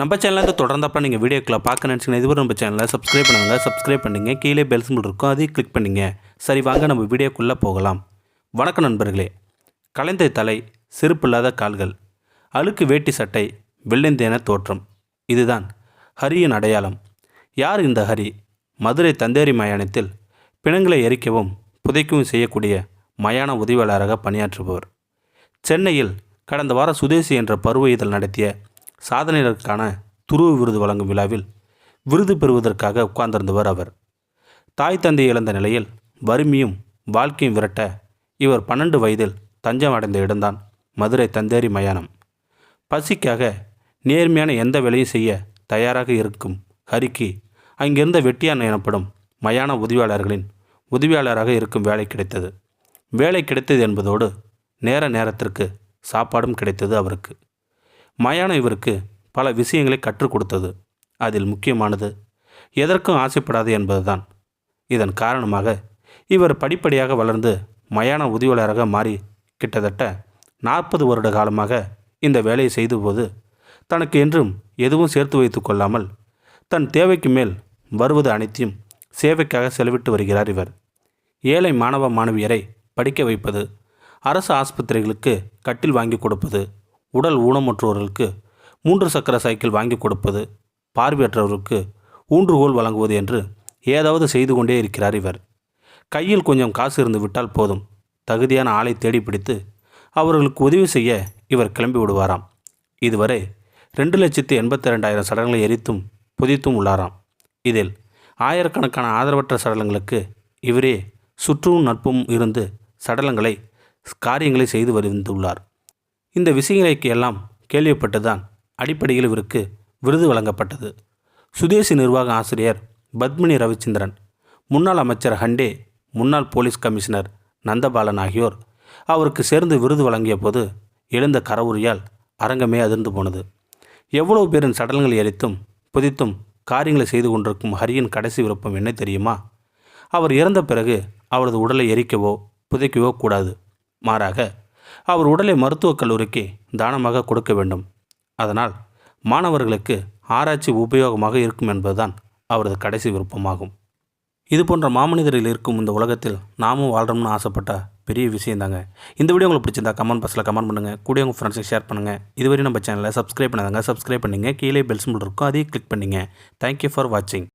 நம்ம சேனலில் தொடர்ந்தப்ப நீங்கள் வீடியோக்களை பார்க்க நினச்சிங்கன்னா இதுவரை நம்ம சேனலை சப்ஸ்கிரைப் பண்ணுங்கள் சப்ஸ்கிரைப் பண்ணிங்க. கீழே பெல் சிம்பிள் இருக்கும். அதையும் கிளிக் பண்ணுங்க. சரி வாங்க நம்ம வீடியோக்குள்ளே போகலாம். வணக்கம் நண்பர்களே. கலைந்த தலை செருப்பில்லாத கால்கள் அழுக்கு வேட்டி சட்டை வெள்ளந்தேன தோற்றம். இதுதான் ஹரியின் அடையாளம். யார் இந்த ஹரி? மதுரை தந்தேரி மயானத்தில் பிணங்களை எரிக்கவும் புதைக்கவும் செய்யக்கூடிய மயான உதவியாளராக பணியாற்றுபவர். சென்னையில் கடந்த வாரம் சுதேசி என்ற பருவ இதழ் நடத்திய சாதனைகளுக்கான துருவ விருது வழங்கும் விழாவில் விருது பெறுவதற்காக உட்கார்ந்திருந்தவர் அவர். தாய் தந்தை இழந்த நிலையில் வறுமையும் வாழ்க்கையும் விரட்ட இவர் பன்னெண்டு வயதில் தஞ்சம் அடைந்த இடம்தான் மதுரை தந்தேரி மயானம். பசிக்காக நேர்மையான எந்த வேலையும் செய்ய தயாராக இருக்கும் ஹரிக்கு அங்கிருந்த வெட்டியான் எனப்படும் மயான உதவியாளர்களின் உதவியாளராக இருக்கும் வேலை கிடைத்தது. வேலை கிடைத்தது என்பதோடு நேர நேரத்திற்கு சாப்பாடும் கிடைத்தது அவருக்கு. மயானம் இவருக்கு பல விஷயங்களை கற்றுக் கொடுத்தது. அதில் முக்கியமானது எதற்கும் ஆசைப்படாது என்பதுதான். இதன் காரணமாக இவர் படிப்படியாக வளர்ந்து மயான உதவியாளராக மாறி கிட்டத்தட்ட நாற்பது வருட காலமாக இந்த வேலையை செய்தபோது தனக்கு என்றும் எதுவும் சேர்த்து வைத்து கொள்ளாமல் தன் தேவைக்கு மேல் வருவது அனைத்தையும் சேவைக்காக செலவிட்டு வருகிறார் இவர். ஏழை மாணவ மாணவியரை படிக்க வைப்பது அரசு ஆஸ்பத்திரிகளுக்கு கட்டில் வாங்கி கொடுப்பது உடல் ஊனமுற்றோர்களுக்கு மூன்று சக்கர சைக்கிள் வாங்கி கொடுப்பது பார்வையற்றவருக்கு ஊன்றுகோல் வழங்குவது என்று ஏதாவது செய்து கொண்டே இருக்கிறார் இவர். கையில் கொஞ்சம் காசு இருந்து விட்டால் போதும். தகுதியான ஆளை தேடி பிடித்து அவர்களுக்கு உதவி செய்ய இவர் கிளம்பி விடுவாராம். இதுவரை ரெண்டு லட்சத்து எண்பத்தி ரெண்டாயிரம் சடலங்களை எரித்தும் புதித்தும் உள்ளாராம். இதில் ஆயிரக்கணக்கான ஆதரவற்ற சடலங்களுக்கு இவரே சுற்றும் நட்பும் இருந்து சடலங்களை காரியங்களை செய்து வந்துள்ளார் இந்த விஷயங்களுக்கு எல்லாம் கேள்விப்பட்டுதான் அடிப்படையில் இவருக்கு விருது வழங்கப்பட்டது. சுதேசி நிர்வாக ஆசிரியர் பத்மினி ரவிச்சந்திரன் முன்னாள் அமைச்சர் ஹண்டே முன்னாள் போலீஸ் கமிஷனர் நந்தபாலன் ஆகியோர் அவருக்கு சேர்ந்து விருது வழங்கிய போது எழுந்த கரவுரியால் அரங்கமே அதிர்ந்து போனது. எவ்வளவு பேரின் சடலங்களை எரித்தும் புதித்தும் காரியங்களை செய்து கொண்டிருக்கும் ஹரியின் கடைசி விருப்பம் என்ன தெரியுமா? அவர் இறந்த பிறகு அவரது உடலை எரிக்கவோ புதைக்கவோ கூடாது. மாறாக அவர் உடலை மருத்துவக் கல்லூரிக்கு தானமாக கொடுக்க வேண்டும். அதனால் மாணவர்களுக்கு ஆராய்ச்சி உபயோகமாக இருக்கும் என்பதுதான் அவரது கடைசி விருப்பமாகும். இது போன்ற மாமனிதரில் இருக்கும் இந்த உலகத்தில் நாமும் வாழ்கிறோம்னு ஆசைப்பட்ட பெரிய விஷயம் தாங்க. இந்த வீடியோ உங்களுக்கு பிடிச்சிருந்தா கமெண்ட் பாக்ஸில் கமெண்ட் பண்ணுங்கள் கூட உங்கள் ஃப்ரெண்ட்ஸுக்கு ஷேர் பண்ணுங்கள் இதுவரை நம்ம சேனலை சப்ஸ்கிரைப் பண்ணாதாங்க சப்ஸ்கிரைப் பண்ணுங்கள் கீழே பெல் சிம்பிள் இருக்கும். அதையும் கிளிக் பண்ணுங்கள் தேங்க்யூ ஃபார் வாட்சிங்